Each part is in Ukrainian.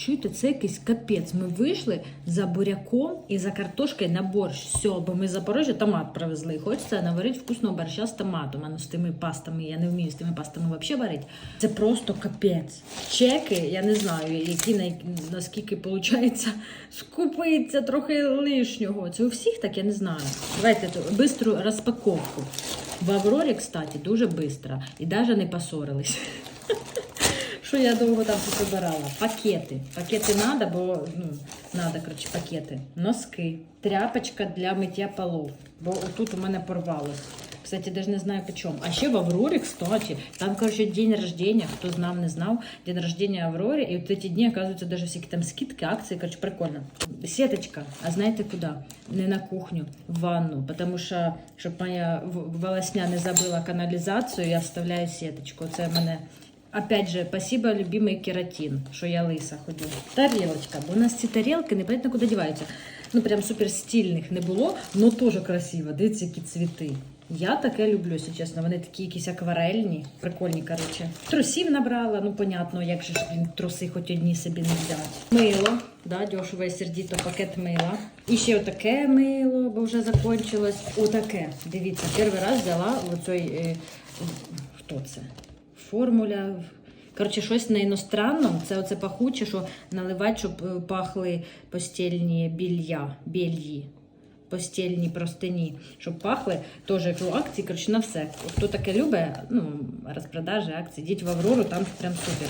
Чуєте, це якийсь капець. Ми вийшли за буряком і за картошкою на борщ. Все, бо ми з Запорожжя томат привезли. Хочеться наварити вкусного борща з томатом, а не з тими пастами. Я не вмію з тими пастами взагалі варити. Це просто капець. Чеки, я не знаю, які на, наскільки виходить скупиться трохи лишнього. Це у всіх так, я не знаю. Давайте бистру розпаковку. В Аврорі, кстати, дуже швидко. І навіть не посорились. Що я довго там тут вибирала? Пакети. Пакети треба, бо ну, треба, коротше, пакети. Носки, тряпочка для миття полов. Бо отут у мене порвалось. Кстати, даже не знаю по. А ще в Аврорі, кстати, там, короче, день рождения, хто знав, не знав, день рождения Аврорі, і от эти дні, оказывается, даже всякі там скидки, акції, короче, прикольно. Сеточка, а знаєте куди? Не на кухню, в ванну, потому що, щоб моя волосня не забила каналізацію, я вставляю сеточку. Це мене Опять же, спасибо, любимый кератин, що я лиса ходю. Тарілочка, бо у нас ці тарілки непонятно куди діваються. Ну, прям супер стильних не було, але теж красиво. Дивіться, які цвіти. Я таке люблю, якщо чесно. Вони такі якісь акварельні, прикольні, коротше. Трусів набрала, ну понятно, як же ж блін, труси хоч одні собі не взяти. Мило, да, дешево і пакет мила. І ще отаке мило, бо вже закончилось. Отаке. Дивіться, перший раз взяла оцей, е, хто це? Формуля. Коротше, щось на іностранному. Це оце пахуче, що наливати, щоб е, пахли постільні білья, бельї, постільні простині, щоб пахли. Теж як у акції, коротше, на все. Хто таке любить, ну, розпродажі, акції, йдіть в Аврору, там прям супер.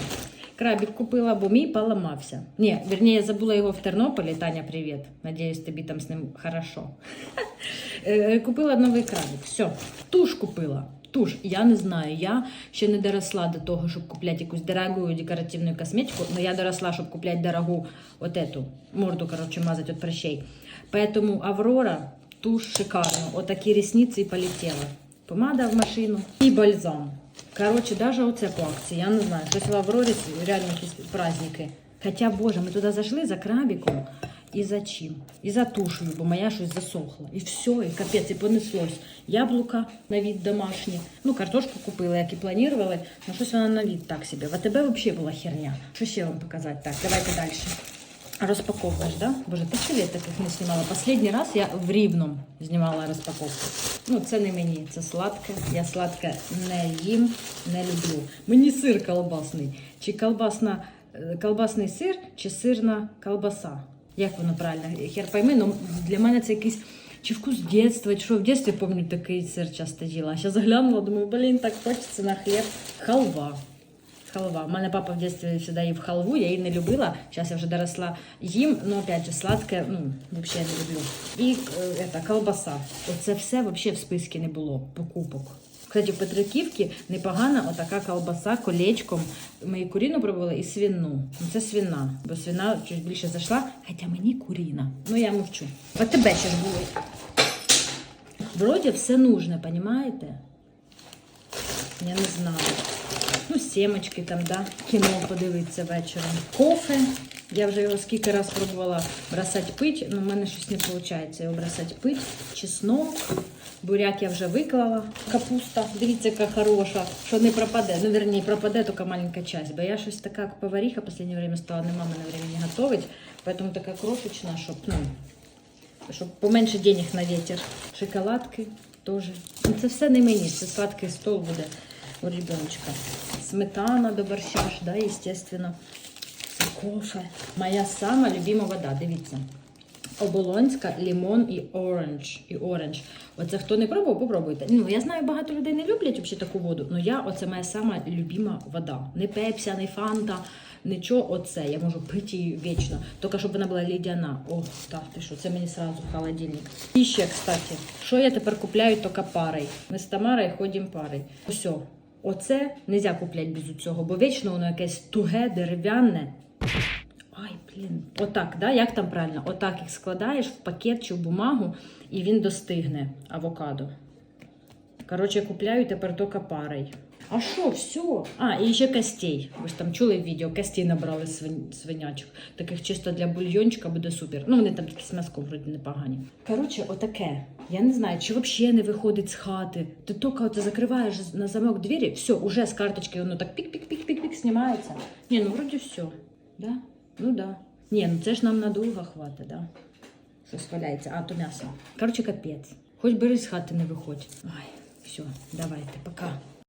Крабик купила, бо мій поламався. Ні, вірніше, я забула його в Тернополі. Таня, привіт. Надіюсь, тобі там з ним хорошо. Е, Купила новий крабик. Все. Туш купила. Туш, я не знаю. Я ще не доросла до того, щоб купляти якусь дорогу декоративну косметику, але я доросла, щоб купляти дорогу от эту, морду, короче, мазать от прыщей. Поэтому Аврора, туш шикарно. Отакі ресниці і полетіла. Помада в машину і бальзам. Короче, даже оце по акції, я не знаю. Щось в Аврорі реально якісь праздники. Хоча, боже, ми туди зайшли за крабиком. І за чим? І за тушею, бо моя щось засохла. І все, і капець, і понеслось. Яблука на від домашні. Ну, картошку купили, як і планували. Ну, щось вона на від так собі. В АТБ взагалі була херня. Що ще вам показати? Так, давайте далі. Розпаковуєш, да? Боже, ти лет таких не знімала. Последній раз я в Рівному знімала розпаковку. Ну, це не мені, це сладке. Я сладке не їм, не люблю. Мені сир колбасний. Чи колбасна, е, колбасний сир, чи сирна колбаса. Як воно правильно? Хер пойми, ну для мене це якийсь чи вкус дитинства, чи що в дитинстві, пам'ятаю, такий сир часто їла. А зараз заглянула, думаю, блін, так хочеться на хліб. Халва. Халва. У мене папа в дитинстві завжди їв халву, я її не любила. Зараз я вже доросла їм, но опять же сладке, ну, взагалі не люблю. І е, это, колбаса. Оце все взагалі в списку не було покупок. Кстати, в Петриківці непогана отака колбаса колечком. Ми і куріну пробували, і свину. Ну, це свина, бо свина чуть більше зайшла, хоча мені куріна. Ну я мовчу. А тебе ще ж були. Вроді все нужне, понимаєте? Я не знаю. Ну, сімочки там, да, кіно подивитися вечором. Кофе. Я вже його скільки раз пробувала бросати пить, але в мене щось не виходить його бросати пить. Чеснок, буряк я вже виклала. Капуста, дивіться, яка хороша, що не пропаде. Ну, верні, пропаде тільки маленька часть. Бо я щось така як поваріха останнє время стала, нема мене времени готувати. Поэтому така крошечна, щоб, ну, щоб поменше денег на ветер. Шоколадки теж. Ну, це все не мені, це сладкий стол буде у ребеночка. Сметана до борща да, естественно. Кофе. Моя сама любима вода, дивіться. Оболонська, лимон і оранж. І оранж. Оце хто не пробував, попробуйте. Ну, я знаю, багато людей не люблять взагалі таку воду, але я оце моя сама любима вода. Не пепся, не фанта, нічого оце. Я можу пити її вічно. Тільки щоб вона була лідяна. О, так, ти що, це мені сразу в холодильник. І ще, кстати, що я тепер купляю тільки парою. Ми з Тамарою ходимо парою. Все. Оце не можна купляти без цього, бо вічно воно якесь туге, дерев'яне. Ай, блін. Отак, да? як там правильно? Отак їх складаєш в пакет чи в бумагу, і він достигне авокадо. Коротше, купляю тепер тільки парою. А що, все? А, і ще костей. Ви ж там чули в відео, костей набрали свин... свинячок. Таких чисто для бульйончика буде супер. Ну, вони там такі з м'язком вроді непогані. Коротше, отаке. Я не знаю, чи взагалі не виходить з хати. Ти тільки от закриваєш на замок двері, все, уже з карточки воно так пік-пік-пік-пік-пік знімається. Ні, ну вроді все. Да? Ну да. Ні, ну це ж нам надовго хватить, да? Щось валяється, а то м'ясо. Коротше, капець. Хоч бери з хати не виходь. Ай, все, давайте, пока.